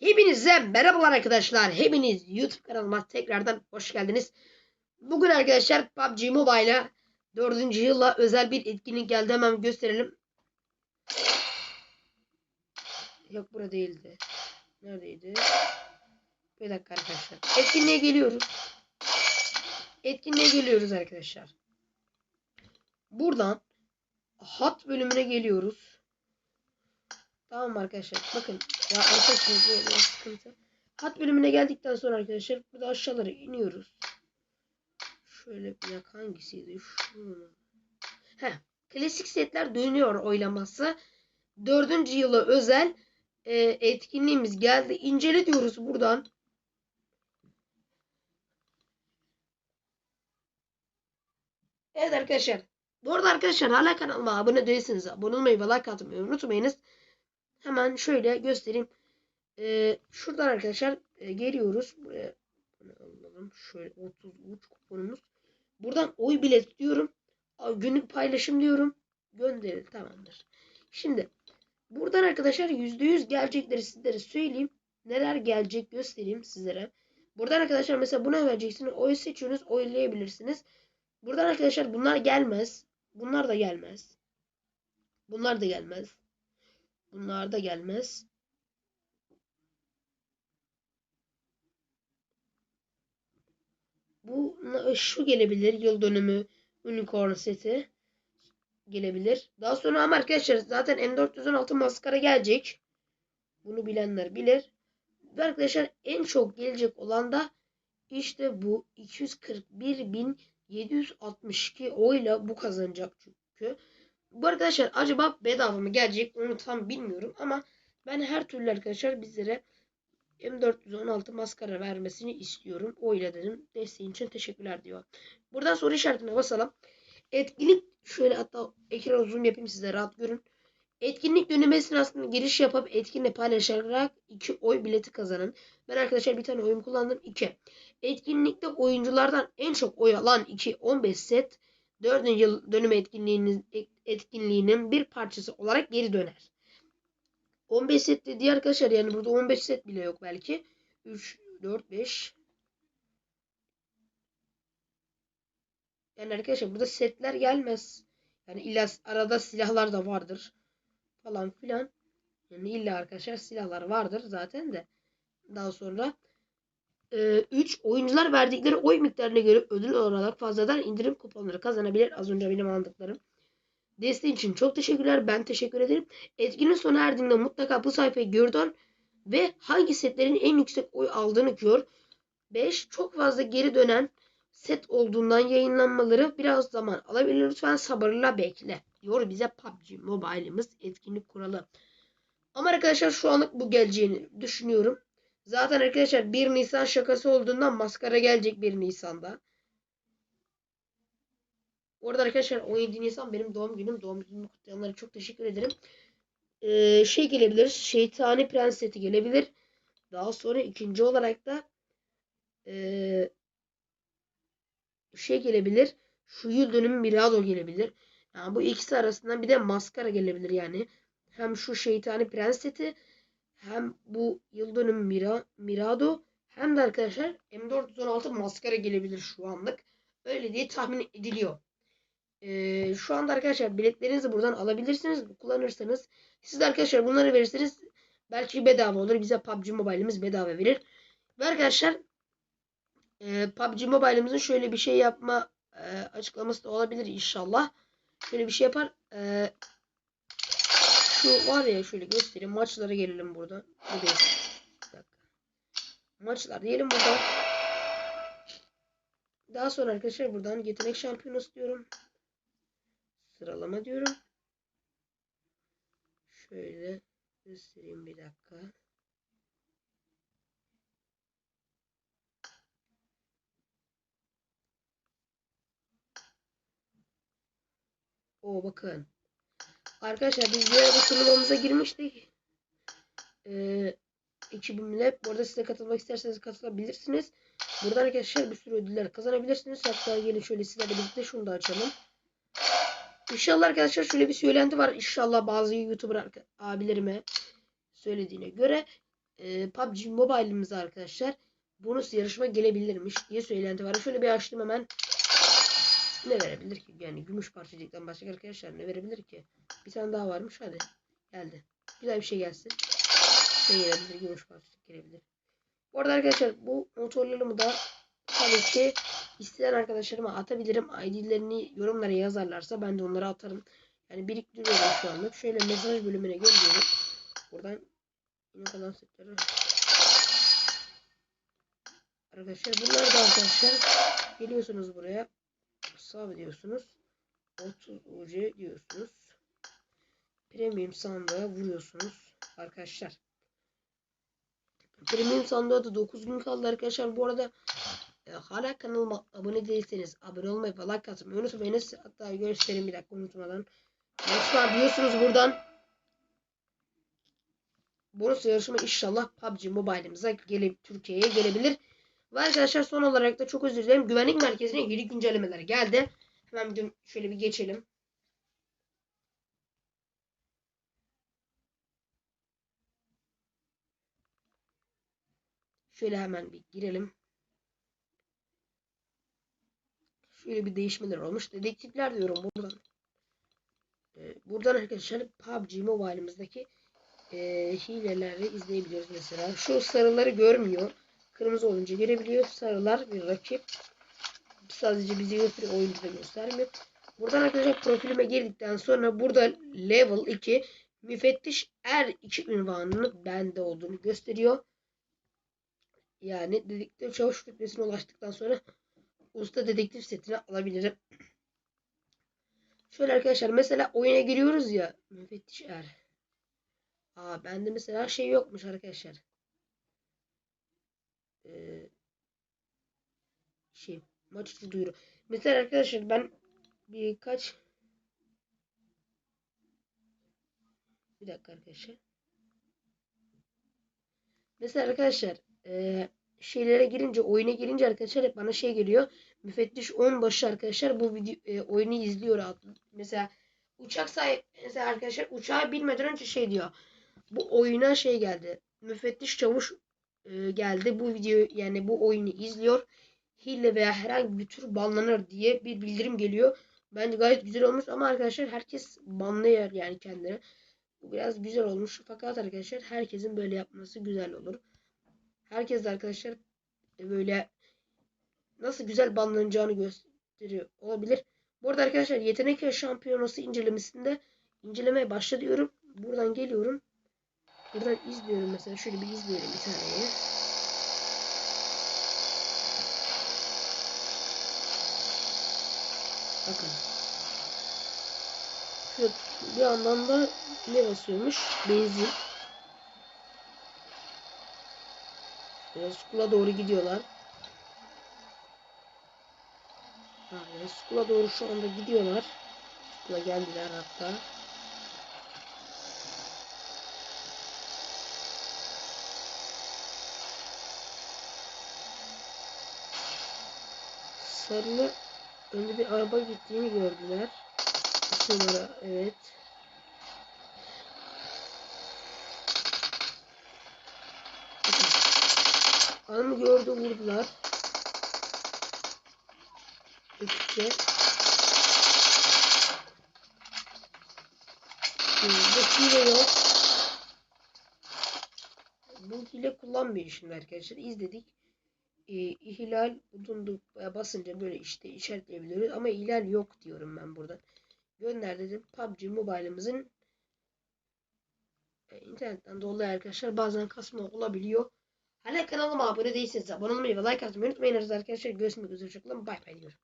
Hepinize merhabalar arkadaşlar. Hepiniz YouTube kanalıma tekrardan hoş geldiniz. Bugün arkadaşlar PUBG Mobile'a 4. yılla özel bir etkinlik geldi. Hemen gösterelim. Yok bura değildi. Neredeydi? Bir dakika arkadaşlar. Etkinliğe geliyoruz. Etkinliğe geliyoruz arkadaşlar. Buradan hat bölümüne geliyoruz. Tamam arkadaşlar. Bakın ya arkadaşlar bu biraz sıkıntı. Hat bölümüne geldikten sonra arkadaşlar burada aşağılara iniyoruz. Şöyle bir dakika hangisiydi? Şu. Heh. Klasik setler dönüyor oylaması. Dördüncü yıla özel e, etkinliğimiz geldi. İncele diyoruz buradan. Evet arkadaşlar. Bu arada arkadaşlar hala kanalıma abone değilseniz abone olmayı ve like atmayı unutmayınız. Hemen şöyle göstereyim. Ee, şuradan arkadaşlar e, geliyoruz. Buraya alalım. Şöyle 33 kuponumuz. Buradan oy bilet diyorum. Günlük paylaşım diyorum. Gönderin tamamdır. Şimdi buradan arkadaşlar %100 gelecekleri sizlere söyleyeyim. Neler gelecek göstereyim sizlere. Buradan arkadaşlar mesela buna vereceksiniz. Oy seçiyorsunuz. Oylayabilirsiniz. Buradan arkadaşlar bunlar gelmez. Bunlar da gelmez. Bunlar da gelmez. Bunlar da gelmez. Bu şu gelebilir. Yıl dönümü unicorn seti gelebilir. Daha sonra ama arkadaşlar zaten M416 maskara gelecek. Bunu bilenler bilir. Ve arkadaşlar en çok gelecek olan da işte bu 241.762 oyla bu kazanacak çünkü. Bu arkadaşlar acaba bedava mı gelecek onu tam bilmiyorum ama ben her türlü arkadaşlar bizlere M416 maskara vermesini istiyorum. Oyla dedim. Desteğin için teşekkürler diyor. Buradan soru işaretine basalım. Etkinlik şöyle hatta ekran zoom yapayım size rahat görün. Etkinlik dönemi esnasında giriş yapıp etkinle paylaşarak 2 oy bileti kazanın. Ben arkadaşlar bir tane oyun kullandım. 2. Etkinlikte oyunculardan en çok oy alan 2 15 set 4. yıl dönüm etkinliğinin etkinliğinin bir parçası olarak geri döner. 15 set dediği arkadaşlar yani burada 15 set bile yok belki. 3, 4, 5. Yani arkadaşlar burada setler gelmez. Yani illa arada silahlar da vardır. Falan filan. Yani illa arkadaşlar silahlar vardır zaten de. Daha sonra 3 oyuncular verdikleri oy miktarına göre ödül olarak fazladan indirim kuponları kazanabilir. Az önce benim aldıklarım. Desteğin için çok teşekkürler. Ben teşekkür ederim. Etkinin sona erdiğinde mutlaka bu sayfayı gördün ve hangi setlerin en yüksek oy aldığını gör. 5. Çok fazla geri dönen set olduğundan yayınlanmaları biraz zaman alabilir. Lütfen sabırla bekle. Diyor bize PUBG Mobile'ımız etkinlik kuralı. Ama arkadaşlar şu anlık bu geleceğini düşünüyorum. Zaten arkadaşlar 1 Nisan şakası olduğundan maskara gelecek 1 Nisan'da. Orada arkadaşlar 17 Nisan benim doğum günüm. Doğum günümü kutlayanlara çok teşekkür ederim. Ee, şey gelebilir. Şeytani Prens seti gelebilir. Daha sonra ikinci olarak da ee, şey gelebilir. Şu yıl dönümü Mirado gelebilir. Yani bu ikisi arasından bir de maskara gelebilir yani. Hem şu şeytani prens seti hem bu yıl dönümü Mira, Mirado hem de arkadaşlar M416 maskara gelebilir şu anlık. Öyle diye tahmin ediliyor. Ee, şu anda arkadaşlar biletlerinizi buradan alabilirsiniz. Kullanırsanız siz de arkadaşlar bunları verirseniz belki bedava olur. Bize PUBG Mobile'imiz bedava verir. Ve arkadaşlar e, PUBG Mobile'ımızın şöyle bir şey yapma e, açıklaması da olabilir inşallah. Şöyle bir şey yapar. E, şu var ya şöyle göstereyim. Maçlara gelelim. Buradayız. Maçlar diyelim buradan. Daha sonra arkadaşlar buradan yetenek şampiyonası diyorum. Sıralama diyorum. Şöyle göstereyim bir dakika. O bakın. Arkadaşlar biz bir arada turnuvamıza girmiştik. Ee, ekibimle. Bu arada size katılmak isterseniz katılabilirsiniz. Burada arkadaşlar bir sürü ödüller kazanabilirsiniz. Hatta gelin şöyle sizlerle birlikte şunu da açalım. İnşallah arkadaşlar şöyle bir söylenti var. İnşallah bazı YouTuber abilerime söylediğine göre e, PUBG Mobile'imize arkadaşlar bonus yarışma gelebilirmiş diye söylenti var. Şöyle bir açtım hemen. Ne verebilir ki? Yani gümüş parçacıktan başka arkadaşlar ne verebilir ki? Bir tane daha varmış hadi. Geldi. Güzel bir şey gelsin. Ne gelebilir? Gümüş parçacık gelebilir. Bu arada arkadaşlar bu motorlarımı da tabii ki isteyen arkadaşlarıma atabilirim. ID'lerini yorumlara yazarlarsa ben de onlara atarım. Yani biriktiriyorum şu anlık. Şöyle mesaj bölümüne gönderiyorum. Buradan yine kalan setleri. Arkadaşlar bunlar da arkadaşlar geliyorsunuz buraya. Sağ diyorsunuz. 30 UC diyorsunuz. Premium sandığa vuruyorsunuz arkadaşlar. Premium sandığa da 9 gün kaldı arkadaşlar. Bu arada e, hala kanalıma abone değilseniz abone olmayı ve like atmayı unutmayınız. Hatta göstereyim bir dakika unutmadan. Bonuslar diyorsunuz buradan. Bonus yarışma inşallah PUBG Mobile'ımıza gelip Türkiye'ye gelebilir. Ve arkadaşlar son olarak da çok özür dilerim. Güvenlik merkezine yeni güncellemeler geldi. Hemen bir, şöyle bir geçelim. Şöyle hemen bir girelim. Şöyle bir değişmeler olmuş. Dedektifler diyorum buradan. Ee, buradan arkadaşlar PUBG Mobile'ımızdaki e, hileleri izleyebiliyoruz mesela. Şu sarıları görmüyor. Kırmızı olunca görebiliyor. Sarılar bir rakip. Sadece bizi gösteriyor. Oyuncu da göstermiyor. Buradan arkadaşlar profilime girdikten sonra burada level 2 müfettiş er 2 ünvanının bende olduğunu gösteriyor. Yani dedektif çavuş rütbesine ulaştıktan sonra usta dedektif setini alabilirim. Şöyle arkadaşlar mesela oyuna giriyoruz ya müfettiş er. Aa bende mesela şey yokmuş arkadaşlar. Ee, şey maç içi duyuru. Mesela arkadaşlar ben birkaç bir dakika arkadaşlar. Mesela arkadaşlar e, şeylere girince oyuna girince arkadaşlar hep bana şey geliyor. Müfettiş 10 başı arkadaşlar bu video e, oyunu izliyor. Mesela uçak sahip mesela arkadaşlar uçağı bilmeden önce şey diyor. Bu oyuna şey geldi. Müfettiş çavuş e, geldi. Bu video yani bu oyunu izliyor. Hile veya herhangi bir tür banlanır diye bir bildirim geliyor. Bence gayet güzel olmuş ama arkadaşlar herkes banlıyor yani kendini. Bu biraz güzel olmuş. Fakat arkadaşlar herkesin böyle yapması güzel olur. Herkes arkadaşlar böyle nasıl güzel banlanacağını gösteriyor olabilir. Bu arada arkadaşlar yetenek şampiyonası incelemesinde incelemeye başlıyorum. Buradan geliyorum. Buradan izliyorum mesela. Şöyle bir izleyelim bir taneyi. Bakın. Şu bir yandan da ne basıyormuş? Benzin. Biraz skula doğru gidiyorlar. Yani skula doğru şu anda gidiyorlar. Skula geldiler hatta. Sarılı önde bir araba gittiğini gördüler. Üç numara evet. Adamı gördü vurdular. Ekipçe. Bu hile yok. Bu hile kullanmıyor şimdi arkadaşlar. İzledik. Ee, ihlal budundu basınca böyle işte işaretleyebiliyoruz. Ama ihlal yok diyorum ben burada. Gönder dedim. PUBG Mobile'ımızın e, internetten dolayı arkadaşlar bazen kasma olabiliyor. Hala kanalıma abone değilseniz abone olmayı ve like atmayı unutmayın arkadaşlar. Görüşmek üzere. Bay bay diyorum.